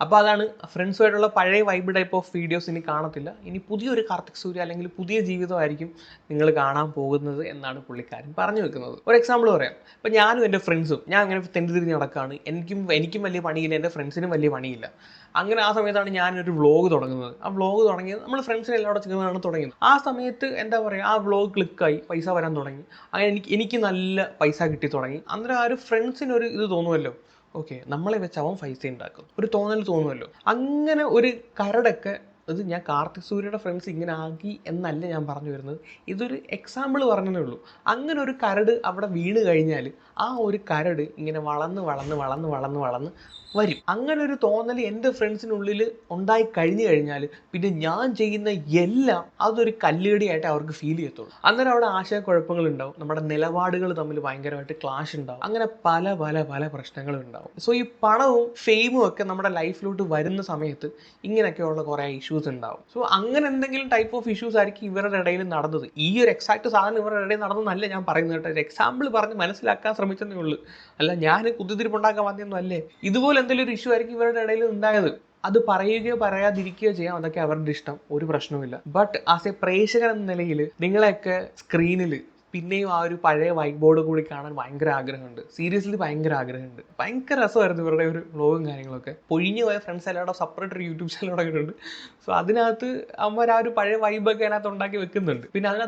അപ്പോൾ അതാണ് ഫ്രണ്ട്സുമായിട്ടുള്ള പഴയ വൈബ് ടൈപ്പ് ഓഫ് വീഡിയോസ് ഇനി കാണത്തില്ല. ഇനി പുതിയൊരു കാർത്തിക് സൂര്യ അല്ലെങ്കിൽ പുതിയ ജീവിതമായിരിക്കും നിങ്ങൾ കാണാൻ പോകുന്നത് എന്നാണ് പുള്ളിക്കാരൻ പറഞ്ഞു വെക്കുന്നത്. ഒരു എക്സാമ്പിൾ പറയാം. ഇപ്പം ഞാനും എന്റെ ഫ്രണ്ട്സും ഞാൻ അങ്ങനെ തെണ്ടി തിരിഞ്ഞ് നടക്കുകയാണ് എനിക്കും എനിക്കും വലിയ പണിയില്ല എന്റെ ഫ്രണ്ട്സിനും വലിയ പണിയില്ല. അങ്ങനെ ആ സമയത്താണ് ഞാനൊരു വ്ളോഗ് തുടങ്ങുന്നത്. ആ വ്ളോഗ് തുടങ്ങിയത് നമ്മൾ ഫ്രണ്ട്സിനെ എല്ലാവരും ചേർന്നാണ് തുടങ്ങിയത്. ആ സമയത്ത് എന്താ പറയുക ആ വ്ളോഗ് ക്ലിക്കായി പൈസ വരാൻ തുടങ്ങി. അങ്ങനെ എനിക്ക് എനിക്ക് നല്ല പൈസ കിട്ടി തുടങ്ങി. അന്നേരം ആ ഒരു ഫ്രണ്ട്സിനൊരു ഇത് തോന്നുമല്ലോ. ഓക്കെ നമ്മളെ വെച്ച് അവൻ പൈസ ഉണ്ടാക്കും. ഒരു തോന്നൽ തോന്നുമല്ലോ. അങ്ങനെ ഒരു കരടൊക്കെ ഇത് ഞാൻ കാർത്തിക് സൂര്യയുടെ ഫ്രണ്ട്സ് ഇങ്ങനെ ആക്കി എന്നല്ല ഞാൻ പറഞ്ഞു വരുന്നത്. ഇതൊരു എക്സാമ്പിൾ പറഞ്ഞതേ ഉള്ളൂ. അങ്ങനെ ഒരു കരട് അവിടെ വീണ് കഴിഞ്ഞാൽ ആ ഒരു കരട് ഇങ്ങനെ വളർന്ന് വളർന്ന് വളർന്ന് വളർന്ന് വളർന്ന് വരും. അങ്ങനെ ഒരു തോന്നൽ എന്റെ ഫ്രണ്ട്സിനുള്ളിൽ ഉണ്ടായി കഴിഞ്ഞു കഴിഞ്ഞാൽ പിന്നെ ഞാൻ ചെയ്യുന്ന എല്ലാം അതൊരു കല്ലുകടിയായിട്ട് അവർക്ക് ഫീൽ ചെയ്യത്തുള്ളൂ. അന്നേരം അവിടെ ആശയക്കുഴപ്പങ്ങൾ ഉണ്ടാവും. നമ്മുടെ നിലപാടുകൾ തമ്മിൽ ഭയങ്കരമായിട്ട് ക്ലാഷ് ഉണ്ടാവും. അങ്ങനെ പല പല പല പ്രശ്നങ്ങളും ഉണ്ടാവും. സോ ഈ പണവും ഫെയിമും ഒക്കെ നമ്മുടെ ലൈഫിലോട്ട് വരുന്ന സമയത്ത് ഇങ്ങനെയൊക്കെയുള്ള കുറേ ഇഷ്യൂസ് ഉണ്ടാവും സോ അങ്ങനെ എന്തെങ്കിലും ടൈപ്പ് ഓഫ് ഇഷ്യൂസ് ആയിരിക്കും ഇവരുടെ ഇടയിൽ നടന്നത്. ഈ ഒരു എക്സാക്ട് സാധനം ഇവരുടെ ഇടയിൽ നടന്നതല്ല ഞാൻ പറയുന്നത് കേട്ടോ. എക്സാമ്പിൾ പറഞ്ഞ് മനസ്സിലാക്കാൻ ശ്രമിച്ചതേ ഉള്ളൂ. അല്ല ഞാൻ കുത്തിത്തിരിപ്പുണ്ടാക്കാൻ വന്നൊന്നും അല്ലേ? ഇതുപോലെ എന്തെങ്കിലും ഒരു ഇഷ്യൂ ആയിരിക്കും ഇവരുടെ ഇടയിൽ ഉണ്ടായത്. അത് പറയുകയോ പറയാതിരിക്കുകയോ ചെയ്യാം. അതൊക്കെ അവരുടെ ഇഷ്ടം. ഒരു പ്രശ്നവുമില്ല. ബട്ട് ആസ് എ പ്രേക്ഷകൻ എന്ന നിലയിൽ നിങ്ങളെയൊക്കെ സ്ക്രീനിൽ പിന്നെയും ആ ഒരു പഴയ വൈറ്റ് ബോർഡ് കൂടി കാണാൻ ഭയങ്കര ആഗ്രഹമുണ്ട്. സീരിയസ്ലി ഭയങ്കര ആഗ്രഹമുണ്ട്. ഭയങ്കര രസമായിരുന്നു ഇവരുടെ ഒരു വ്ളോഗും കാര്യങ്ങളൊക്കെ. പൊഴിഞ്ഞു പോയ ഫ്രണ്ട്സ് എല്ലാവരുടെ സെപ്പറേറ്റ് ഒരു യൂട്യൂബ് ചാനൽ തുടങ്ങിയിട്ടുണ്ട് സോ അതിനകത്ത് അമ്മ ആ ഒരു പഴയ വൈബൊക്കെ അതിനകത്ത് ഉണ്ടാക്കി വെക്കുന്നുണ്ട്. പിന്നെ അതിനകത്ത്